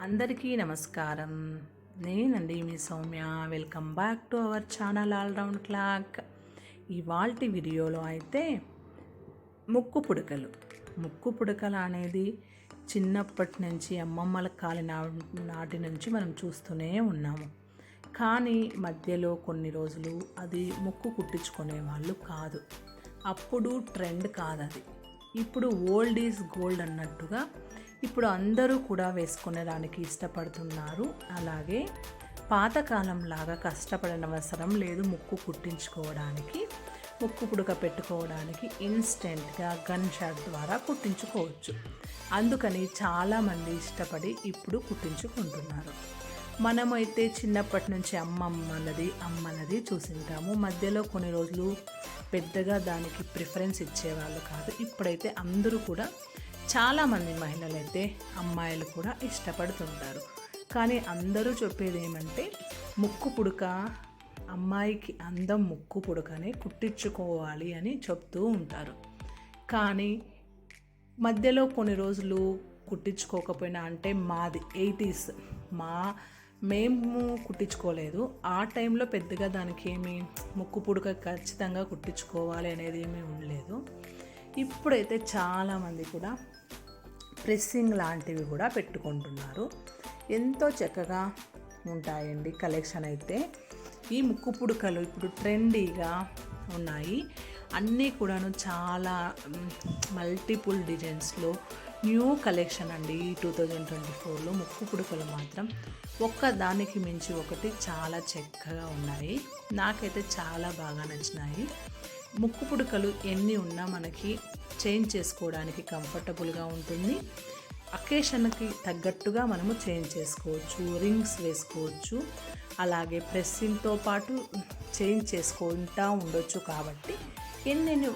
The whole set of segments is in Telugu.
అందరికీ నమస్కారం. నేనండి మీ Soumya. Welcome back to our channel all round clock. ఇవాల్టి వీడియోలో అయితే ముక్కు పుడకలు. ముక్కు పుడకలు అనేది చిన్నప్పటి నుంచి అమ్మమ్మల కాలి నా- నాటి నుంచి మనం చూస్తూనే ఉన్నాము. కానీ మధ్యలో కొన్ని రోజులు అది ముక్కు కుట్టించుకునే వాళ్ళు కాదు. అప్పుడు ట్రెండ్ కాదు అది ఇప్పుడు ఓల్డ్ ఈజ్ గోల్డ్ అన్నట్టుగా ఇప్పుడు అందరూ కూడా వేసుకునేదానికి ఇష్టపడుతున్నారు. అలాగే పాతకాలం లాగా కష్టపడనవసరం లేదు ముక్కు కుట్టించుకోవడానికి. ముక్కు పుడక పెట్టుకోవడానికి ఇన్స్టెంట్గా గన్ షాట్ ద్వారా కుట్టించుకోవచ్చు. అందుకని చాలామంది ఇష్టపడి ఇప్పుడు కుట్టించుకుంటున్నారు. మనమైతే చిన్నప్పటి నుంచి అమ్మమ్మలది అమ్మలది చూసింటాము. మధ్యలో కొన్ని రోజులు పెద్దగా దానికి ప్రిఫరెన్స్ ఇచ్చేవాళ్ళు కాదు. ఇప్పుడైతే అందరూ కూడా చాలామంది మహిళలైతే అమ్మాయిలు కూడా ఇష్టపడుతుంటారు. కానీ అందరూ చెప్పేది ఏమంటే ముక్కు పుడక అమ్మాయికి అందం ముక్కు పుడకనే కుట్టించుకోవాలి అని చెప్తూ ఉంటారు. కానీ మధ్యలో కొన్ని రోజులు కుట్టించుకోకపోయినా అంటే మాది ఎయిటీస్ మా మేము కుట్టించుకోలేదు. ఆ టైంలో పెద్దగా దానికి ఏమి ముక్కు పుడక ఖచ్చితంగా కుట్టించుకోవాలి అనేది ఏమీ ఉండలేదు. ఇప్పుడైతే చాలామంది కూడా ప్రెస్సింగ్ లాంటివి కూడా పెట్టుకుంటున్నారు. ఎంతో చక్కగా ఉంటాయండి కలెక్షన్ అయితే. ఈ ముక్కు పుడకలు ఇప్పుడు ట్రెండీగా ఉన్నాయి. అన్నీ కూడాను చాలా మల్టిపుల్ డిజైన్స్లో న్యూ కలెక్షన్ అండి. ఈ టూ థౌజండ్ ట్వంటీ ఫోర్లో ముక్కు పుడకలు మాత్రం ఒక్క దానికి మించి ఒకటి చాలా చక్కగా ఉన్నాయి. నాకైతే చాలా బాగా నచ్చినాయి. ముక్కు పుడకలు ఎన్ని ఉన్నా మనకి చేంజ్ చేసుకోవడానికి కంఫర్టబుల్గా ఉంటుంది. అకేషన్కి తగ్గట్టుగా మనము చేంజ్ చేసుకోవచ్చు రింగ్స్ వేసుకోవచ్చు అలాగే ప్రెస్సింగ్తో పాటు చేంజ్ చేసుకుంటూ ఉండొచ్చు కాబట్టి ఎన్నెన్ని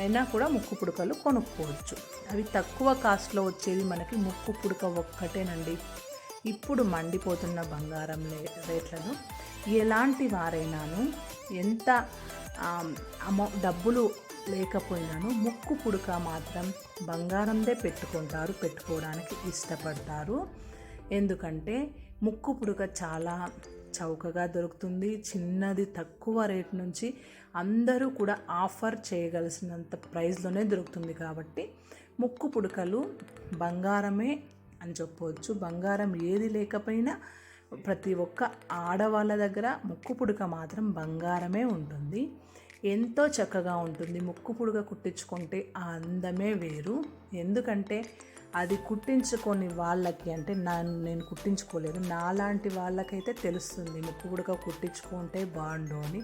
అయినా కూడా ముక్కు పుడకలు కొనుక్కోవచ్చు. అవి తక్కువ కాస్ట్లో వచ్చేది మనకి ముక్కు పుడక ఒక్కటేనండి. ఇప్పుడు మండిపోతున్న బంగారం రేట్లను ఎలాంటి వారైనాను ఎంత అమౌ డబ్బులు లేకపోయినాను ముక్కు పుడక మాత్రం బంగారందే పెట్టుకుంటారు పెట్టుకోవడానికి ఇష్టపడతారు. ఎందుకంటే ముక్కు పుడక చాలా చౌకగా దొరుకుతుంది చిన్నది తక్కువ రేట్ నుంచి అందరూ కూడా ఆఫర్ చేయగలిసినంత ప్రైస్లోనే దొరుకుతుంది కాబట్టి ముక్కు పుడకలు బంగారమే అని చెప్పవచ్చు బంగారం ఏది లేకపోయినా ప్రతి ఒక్క ఆడవాళ్ళ దగ్గర ముక్కు పుడక మాత్రం బంగారమే ఉంటుంది. ఎంతో చక్కగా ఉంటుంది. ముక్కు పుడక కుట్టించుకుంటే ఆ అందమే వేరు. ఎందుకంటే అది కుట్టించుకొని వాళ్ళకి అంటే నా నేను కుట్టించుకోలేదు. నాలాంటి వాళ్ళకైతే తెలుస్తుంది ముక్కు పుడక కుట్టించుకుంటే బాగుండు అని.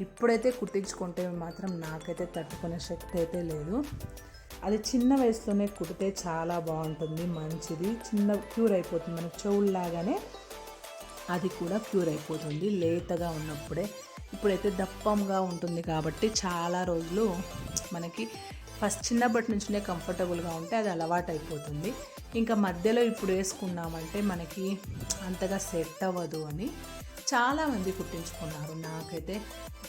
ఇప్పుడైతే కుట్టించుకుంటే మాత్రం నాకైతే తట్టుకునే శక్తి అయితే లేదు. అది చిన్న వయసులోనే కుడితే చాలా బాగుంటుంది మంచిది. చిన్న క్యూర్ అయిపోతుంది. మనకు చెవుల్లాగానే అది కూడా క్యూర్ అయిపోతుంది. లేతగా ఉన్నప్పుడే. ఇప్పుడైతే దప్పంగా ఉంటుంది కాబట్టి చాలా రోజులు మనకి ఫస్ట్ చిన్నప్పటి నుంచినే కంఫర్టబుల్గా ఉంటే అది అలవాటు అయిపోతుంది ఇంకా మధ్యలో ఇప్పుడు వేసుకున్నామంటే మనకి అంతగా సెట్ అవ్వదు అని చాలామంది కుట్టించుకున్నారు నాకైతే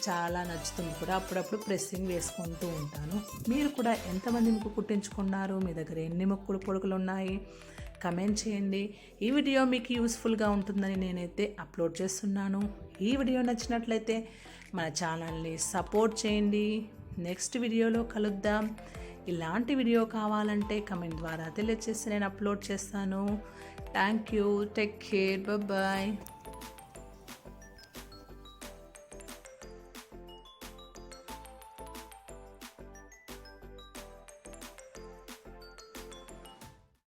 చాలా నచ్చుతుంది కూడా. అప్పుడప్పుడు ప్రెస్సింగ్ వేసుకుంటూ ఉంటాను. మీరు కూడా ఎంతమంది మీకు కుట్టించుకున్నారు మీ దగ్గర ఎన్ని మొక్కులు పొడుకులు ఉన్నాయి? కమెంట్ చేయండి. ఈ వీడియో మీకు యూస్ఫుల్గా ఉంటుందని నేనైతే అప్లోడ్ చేస్తున్నాను. ఈ వీడియో నచ్చినట్లయితే మన ఛానల్ని సపోర్ట్ చేయండి. నెక్స్ట్ వీడియోలో కలుద్దాం. ఇలాంటి వీడియో కావాలంటే కమెంట్ ద్వారా తెలియజేస్తే నేను అప్లోడ్ చేస్తాను. Thank you. Take care. Bye